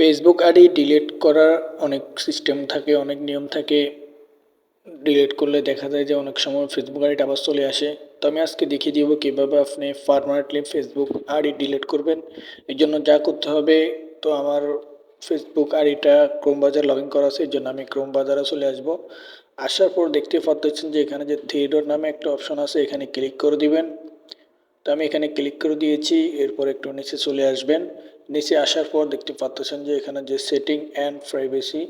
Facebook ID delete করার অনেক system থাকে, অনেক নিয়ম থাকে। ডিলিট করলে দেখা যায় যে অনেক সময় ফেসবুক আইডিটা আবার চলে আসে। তো আমি আজকে দেখিয়ে দিব কীভাবে আপনি পারমানেন্টলি ফেসবুক আইডি ডিলিট করবেন। এর জন্য যা করতে হবে, তো আমার ফেসবুক আইডিটা ক্রোম বাজার লগ ইন করা আছে, এর জন্য আমি ক্রোম বাজারে চলে আসব। আসার পর দেখতে পাচ্ছেন যে এখানে যে থ্রি ডট নামে একটা অপশন আছে, এখানে ক্লিক করে দিবেন। তো আমি এখানে ক্লিক করে দিয়েছি, এরপর একটু নিচে চলে আসবেন। নিচে আসার পর দেখতে পাচ্ছেন যে এখানে যে সেটিং অ্যান্ড প্রাইভেসি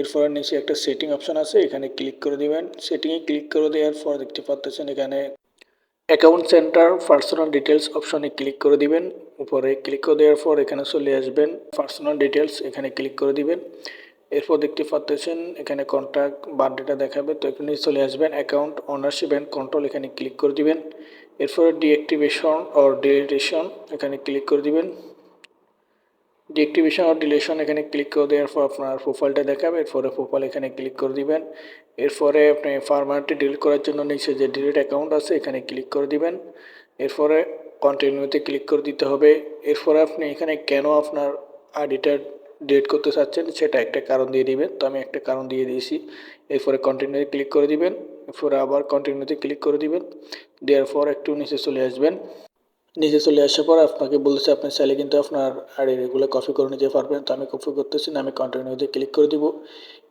এরপর নিচে একটা সেটিং অপশন আছে, এখানে ক্লিক করে দিবেন। সেটিংয়ে ক্লিক করে দেওয়ার পর দেখতে পাচ্ছেন এখানে অ্যাকাউন্ট সেন্টার পার্সোনাল ডিটেলস অপশনে ক্লিক করে দিবেন। উপরে ক্লিক করে দেওয়ার পর এখানে চলে আসবেন। পার্সোনাল ডিটেলস এখানে ক্লিক করে দিবেন। এরপর দেখতে পাচ্ছেন এখানে কন্ট্যাক্ট বার্থডেটা দেখাবে, তো এখানে চলে আসবেন। অ্যাকাউন্ট ওনারশিপ অ্যান্ড কন্ট্রোল এখানে ক্লিক করে দিবেন। এরপরে ডিঅ্যাক্টিভেশন অর ডিলিটেশন এখানে ক্লিক করে দিবেন। ডিঅ্যাক্টিভেশন অর ডিলেশন এখানে ক্লিক করে দেওয়ার পর আপনার প্রোফাইলটা দেখাবে। এরপরে প্রোফাইল এখানে ক্লিক করে দিবেন। এরপরে আপনি ফার্মারটি ডিলিট করার জন্য নিচে যে ডিলিট অ্যাকাউন্ট আছে, এখানে ক্লিক করে দিবেন। এরপরে কন্টিনিউতে ক্লিক করে দিতে হবে। এরপরে আপনি এখানে কেন আপনার আইডিটা ডিলিট করতে চাচ্ছেন, সেটা একটা কারণ দিয়ে দিবেন। তো আমি একটা কারণ দিয়ে দিয়েছি। এরপরে কন্টিনিউতে ক্লিক করে দিবেন। এরপরে আবার কন্টিনিউতে ক্লিক করে দিবেন। দেওয়ার পর একটু নিচে চলে আসবেন। নিচে চলে আসার পর আপনাকে বলেছে, আপনি চাইলে কিন্তু আপনার আর এগুলো কপি করে নিতে পারবেন। তো আমি কপি করতেছি না, আমি কন্টিনিউতে ক্লিক করে দিব।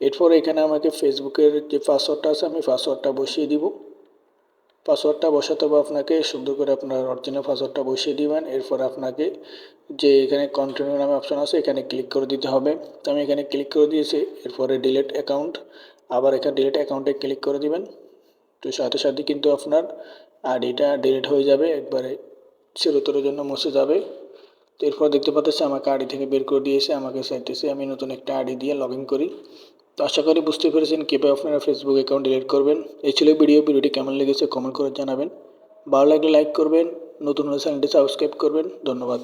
এরপর এখানে আমাকে ফেসবুকের যে পাসওয়ার্ডটা আছে, আমি পাসওয়ার্ডটা বসিয়ে দিব। পাসওয়ার্ডটা বসাতে হবে আপনাকে, সুন্দর করে আপনার অরিজিনাল পাসওয়ার্ডটা বসিয়ে দিবেন। এরপর আপনাকে যে এখানে কন্টিনিউ নামে অপশন আছে, এখানে ক্লিক করে দিতে হবে। তো আমি এখানে ক্লিক করে দিয়েছি, এরপরে ডিলেট অ্যাকাউন্ট আবার এখানে ডিলেট অ্যাকাউন্টে ক্লিক করে দিবেন। তো সাথে সাথে কিন্তু আপনার আইডিটা ডিলিট হয়ে যাবে। একবারে চিরতরের জন্য মুছে যাবে। এরপর দেখতে পাচ্ছি আমাকে আইডি থেকে বের করে দিয়েছে, আমাকে চাইতেছে আমি নতুন একটা আইডি দিয়ে লগ ইন করি। তো আশা করি বুঝতে পেরেছেন কীভাবে আপনারা ফেসবুক অ্যাকাউন্ট ডিলিট করবেন। এই ছিল ভিডিও ভিডিওটি কেমন লেগেছে কমেন্ট করে জানাবেন। ভালো লাগলে লাইক করবেন, নতুন হলে চ্যানেলটি সাবস্ক্রাইব করবেন। ধন্যবাদ।